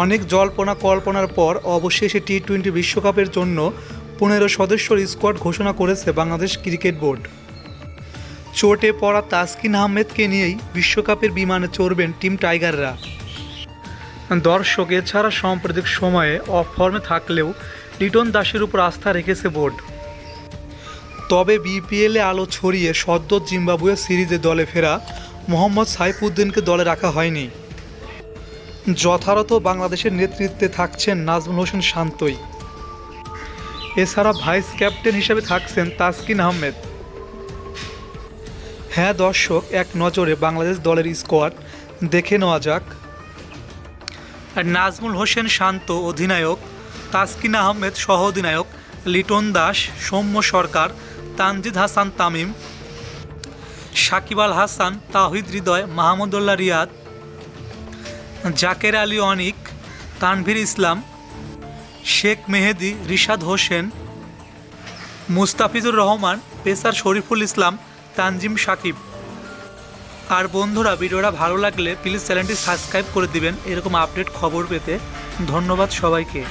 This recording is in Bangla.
অনেক জল্পনা কল্পনার পর অবশেষে টি টোয়েন্টি বিশ্বকাপের জন্য পনেরো সদস্যর স্কোয়াড ঘোষণা করেছে বাংলাদেশ ক্রিকেট বোর্ড। চোটে পড়া তাসকিন আহমেদকে নিয়েই বিশ্বকাপের বিমানে চড়বেন টিম টাইগাররা। দর্শক, এছাড়া সাম্প্রতিক সময়ে অফ ফর্মে থাকলেও লিটন দাসের উপর আস্থা রেখেছে বোর্ড। তবে বিপিএলে আলো ছড়িয়ে সদ্য জিম্বাবুয়ে সিরিজে দলে ফেরা মোহাম্মদ সাইফুদ্দিনকে দলে রাখা হয়নি। যথারত বাংলাদেশের নেতৃত্বে থাকছেন নাজমুল হোসেন শান্তই। এছাড়া ভাইস ক্যাপ্টেন হিসেবে থাকছেন তাসকিন আহমেদ। হ্যাঁ দর্শক, এক নজরে বাংলাদেশ দলের স্কোয়াড। দেখে নেওয়া যাক। আর নাজমুল হোসেন শান্ত অধিনায়ক, তাসকিন আহমেদ সহ অধিনায়ক লিটন দাস, সৌম্য সরকার, তানজিদ হাসান তামিম, সাকিব আল হাসান, তাহিদ হৃদয় মাহমুদুল্লাহ রিয়াদ জাকের আলী অনিক, তানভীর ইসলাম, শেখ মেহেদি, রিশাদ হোসেন, মুস্তাফিজুর রহমান, পেসার শরীফুল ইসলাম, তানজিম সাকিব। আর বন্ধুরা, ভিডিওটা ভালো লাগলে প্লিজ চ্যানেলটি সাবস্ক্রাইব করে দিবেন। এরকম আপডেট খবর পেতে ধন্যবাদ সবাইকে।